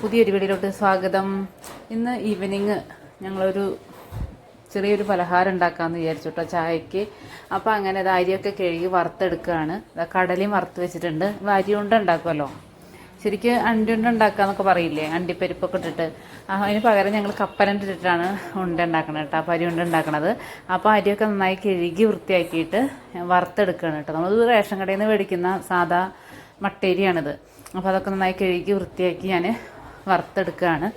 പുതിയൊരു വീഡിയോയിലോട്ട് സ്വാഗതം. ഇന്ന് ഈവനിങ് ഞങ്ങളൊരു ചെറിയൊരു പലഹാരം ഉണ്ടാക്കാമെന്ന് വിചാരിച്ചു കേട്ടോ ചായക്ക്. അപ്പോൾ അങ്ങനെ അത് അരിയൊക്കെ കഴുകി വറുത്തെടുക്കുകയാണ് കടലയും വറുത്ത് വെച്ചിട്ടുണ്ട്. കൊണ്ട് ഉണ്ടാക്കുമല്ലോ ശരിക്കും അണ്ടി കൊണ്ട് ഉണ്ടാക്കാന്നൊക്കെ പറയില്ലേ? അണ്ടിപ്പരിപ്പൊക്കെ ഇട്ടിട്ട്. അതിന് പകരം ഞങ്ങൾ കപ്പലണ്ടി ഇട്ടിട്ടാണ് ഉണ്ട ഉണ്ടാക്കണത് കേട്ടോ. അപ്പോൾ അരി കൊണ്ട് ഉണ്ടാക്കണത്. അപ്പോൾ അരിയൊക്കെ നന്നായി കഴുകി വൃത്തിയാക്കിയിട്ട് വറുത്തെടുക്കുകയാണ് കേട്ടോ. നമ്മൾ റേഷൻ കടയിൽ നിന്ന് മേടിക്കുന്ന സാധാ മട്ടേരിയാണിത്. അപ്പോൾ അതൊക്കെ നന്നായി കഴുകി വൃത്തിയാക്കി ഞാൻ വറുത്തെടുക്കുകയാണ്.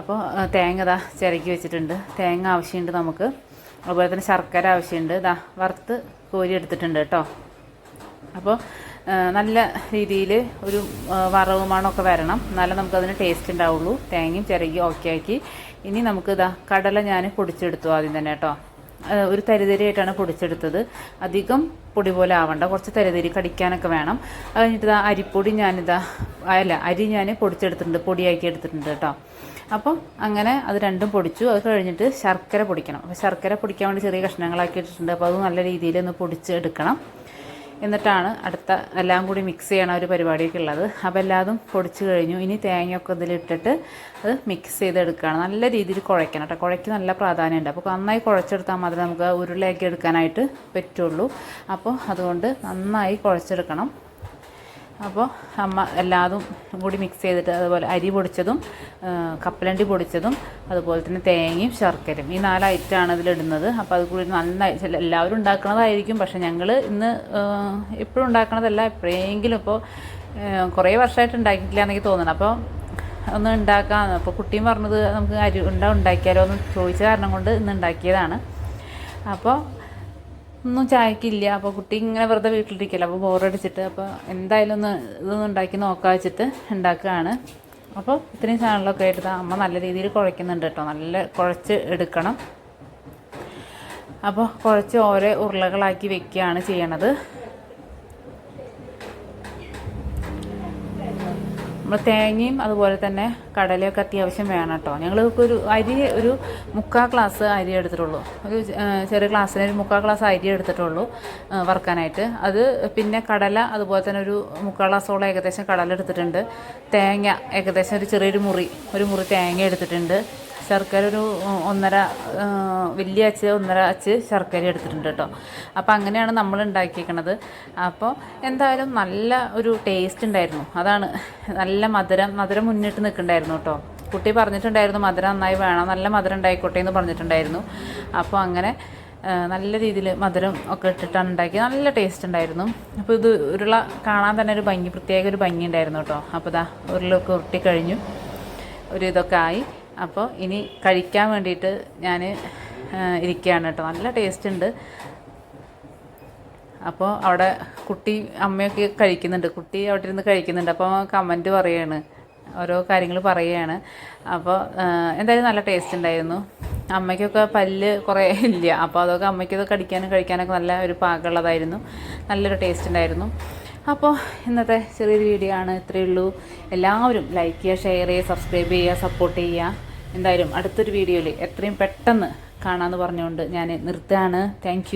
അപ്പോൾ തേങ്ങ ഇതാ ചിരക്കി വെച്ചിട്ടുണ്ട്. തേങ്ങ ആവശ്യമുണ്ട് നമുക്ക്. അതുപോലെ തന്നെ ശർക്കര ആവശ്യമുണ്ട്. ഇതാ വറുത്ത് കോരി എടുത്തിട്ടുണ്ട് കേട്ടോ. അപ്പോൾ നല്ല രീതിയിൽ ഒരു വറവ് വരണം. എന്നാലേ നമുക്കതിന് ടേസ്റ്റ് ഉണ്ടാവുള്ളൂ. തേങ്ങയും ചിരകി ഓക്കെ ആക്കി. ഇനി നമുക്ക് ഇതാ കടല ഞാൻ പൊടിച്ചെടുത്തു ആദ്യം തന്നെ കേട്ടോ. ഒരു തരിതരിയായിട്ടാണ് പൊടിച്ചെടുത്തത്. അധികം പൊടി പോലെ ആവണ്ട. കുറച്ച് തരതിരി കടിക്കാനൊക്കെ വേണം. അത് കഴിഞ്ഞിട്ട് അരിപ്പൊടി ഞാനിതാ അല്ല അരി ഞാൻ പൊടിച്ചെടുത്തിട്ടുണ്ട്. പൊടിയാക്കി എടുത്തിട്ടുണ്ട് കേട്ടോ. അപ്പം അങ്ങനെ അത് രണ്ടും പൊടിച്ചു. അത് കഴിഞ്ഞിട്ട് ശർക്കര പൊടിക്കണം. അപ്പോൾ ശർക്കര പൊടിക്കാൻ വേണ്ടി ചെറിയ കഷ്ണങ്ങളാക്കി ഇട്ടിട്ടുണ്ട് അപ്പോൾ അത് നല്ല രീതിയിൽ ഒന്ന് പൊടിച്ചെടുക്കണം എന്നിട്ടാണ് അടുത്ത എല്ലാം കൂടി മിക്സ് ചെയ്യണ ഒരു പരിപാടിയൊക്കെ ഉള്ളത്. അപ്പോൾ എല്ലാതും പൊടിച്ച് കഴിഞ്ഞു. ഇനി തേങ്ങയൊക്കെ ഇതിലിട്ടിട്ട് അത് മിക്സ് ചെയ്തെടുക്കുകയാണ് നല്ല രീതിയിൽ കുഴയ്ക്കണം കേട്ടോ. കുഴയ്ക്ക് നല്ല പ്രാധാന്യമുണ്ട്. അപ്പോൾ നന്നായി കുഴച്ചെടുത്താൽ മാത്രമേ നമുക്ക് ഉരുളയൊക്കെ എടുക്കാനായിട്ട് പറ്റുള്ളൂ. അപ്പോൾ അതുകൊണ്ട് നന്നായി കുഴച്ചെടുക്കണം. അപ്പോൾ അമ്മ എല്ലാതും കൂടി മിക്സ് ചെയ്തിട്ട് അതുപോലെ അരി പൊടിച്ചതും കപ്പലണ്ടി പൊടിച്ചതും അതുപോലെ തന്നെ തേങ്ങയും ശർക്കരയും. ഈ നാല് ഐറ്റമാണ് ഇതിലിടുന്നത് അപ്പോൾ അത് കൂടി നന്നായി എല്ലാവരും ഉണ്ടാക്കുന്നതായിരിക്കും പക്ഷേ ഞങ്ങൾ ഇന്ന് എപ്പോഴും ഉണ്ടാക്കണതല്ല. എപ്പോഴെങ്കിലും ഇപ്പോൾ കുറേ വർഷമായിട്ട് ഉണ്ടാക്കിയിട്ടില്ല എന്നെനിക്ക് തോന്നണം അപ്പോൾ ഒന്ന് ഉണ്ടാക്കാം. അപ്പോൾ കുട്ടിയും പറഞ്ഞത് നമുക്ക് അരി ഉണ്ട ഉണ്ടാക്കിയാലോ എന്ന് ചോദിച്ച കാരണം കൊണ്ട് ഇന്ന് ഉണ്ടാക്കിയതാണ്. അപ്പോൾ ഒന്നും ചായക്കില്ല. അപ്പോൾ കുട്ടി ഇങ്ങനെ വെറുതെ വീട്ടിലിരിക്കില്ല. അപ്പോൾ ബോറടിച്ചിട്ട് അപ്പോൾ എന്തായാലും ഒന്ന് ഇതൊന്നും ഉണ്ടാക്കി നോക്കാൻ വെച്ചിട്ട് ഉണ്ടാക്കുകയാണ്. അപ്പോൾ ഇത്രയും സാധനങ്ങളൊക്കെ ആയിട്ട് അമ്മ നല്ല രീതിയിൽ കുഴയ്ക്കുന്നുണ്ട് കേട്ടോ. നല്ല കുഴച്ച് എടുക്കണം. അപ്പോൾ കുഴച്ച് ഓരോ ഉരുളകളാക്കി വെക്കുകയാണ് ചെയ്യണത്. നമ്മൾ തേങ്ങയും അതുപോലെ തന്നെ കടലയൊക്കെ അത്യാവശ്യം വേണം കേട്ടോ ഞങ്ങൾക്ക് ഒരു അരി ഒരു മുക്കാൽ ഗ്ലാസ് അരി എടുത്തിട്ടുള്ളൂ. ഒരു ചെറിയ ഗ്ലാസ്സിന് ഒരു മുക്കാൽ ഗ്ലാസ് അരി എടുത്തിട്ടുള്ളൂ വറുക്കാനായിട്ട്. അത് പിന്നെ കടല അതുപോലെ തന്നെ ഒരു മുക്കാൽ ഗ്ലാസോളം ഏകദേശം കടല എടുത്തിട്ടുണ്ട്. തേങ്ങ ഏകദേശം ഒരു ചെറിയൊരു മുറി ഒരു മുറി തേങ്ങ എടുത്തിട്ടുണ്ട്. ശർക്കര ഒരു ഒന്നര വലിയ അച്ച് ഒന്നര അച്ച് ശർക്കര എടുത്തിട്ടുണ്ട് കേട്ടോ. അപ്പോൾ അങ്ങനെയാണ് നമ്മൾ ഉണ്ടാക്കിയിരിക്കണത് അപ്പോൾ എന്തായാലും നല്ല ഒരു ടേസ്റ്റ് ഉണ്ടായിരുന്നു. അതാണ് നല്ല മധുരം മധുരം മുന്നിട്ട് നിൽക്കണ്ടായിരുന്നു കേട്ടോ. കുട്ടി പറഞ്ഞിട്ടുണ്ടായിരുന്നു മധുരം നന്നായി വേണം നല്ല മധുരം ഉണ്ടായിക്കോട്ടെ എന്ന് പറഞ്ഞിട്ടുണ്ടായിരുന്നു. അപ്പോൾ അങ്ങനെ നല്ല രീതിയിൽ മധുരം ഒക്കെ ഇട്ടിട്ടാണ് ഉണ്ടാക്കി നല്ല ടേസ്റ്റ് ഉണ്ടായിരുന്നു. അപ്പോൾ ഇത് ഉരുള കാണാൻ തന്നെ ഒരു ഭംഗി പ്രത്യേക ഒരു ഭംഗി ഉണ്ടായിരുന്നു കേട്ടോ. അപ്പോൾ ഇതാ ഉരുളൊക്കെ ഉരുട്ടി കഴിഞ്ഞു. ഒരു ഇതൊക്കെ ആയി. അപ്പോൾ ഇനി കഴിക്കാൻ വേണ്ടിയിട്ട് ഞാൻ ഇരിക്കുകയാണ് കേട്ടോ. നല്ല ടേസ്റ്റ് ഉണ്ട്. അപ്പോൾ അവിടെ കുട്ടി അമ്മയൊക്കെ കഴിക്കുന്നുണ്ട്. കുട്ടി അവിടെ ഇരുന്ന് കഴിക്കുന്നുണ്ട്. അപ്പോൾ കമന്റ് പറയാണ്. ഓരോ കാര്യങ്ങൾ പറയുകയാണ് അപ്പോൾ എന്തായാലും നല്ല ടേസ്റ്റ് ഉണ്ടായിരുന്നു. അമ്മയ്ക്കൊക്കെ പല്ല് കുറേ ഇല്ല. അപ്പോൾ അതൊക്കെ അമ്മയ്ക്കൊക്കെ കടിക്കാനും കഴിക്കാനൊക്കെ നല്ല ഒരു പാകമുള്ളതായിരുന്നു. നല്ലൊരു ടേസ്റ്റ് ഉണ്ടായിരുന്നു. അപ്പോൾ ഇന്നത്തെ ചെറിയൊരു വീഡിയോ ആണ്. ഇത്രയേ ഉള്ളൂ. എല്ലാവരും ലൈക്ക് ചെയ്യുക ഷെയർ ചെയ്യുക സബ്സ്ക്രൈബ് ചെയ്യുക സപ്പോർട്ട് ചെയ്യുക. എന്തായാലും അടുത്തൊരു വീഡിയോയിൽ എത്രയും പെട്ടെന്ന് കാണാമെന്ന് പറഞ്ഞുകൊണ്ട് ഞാൻ നിർത്തുകയാണ്. താങ്ക്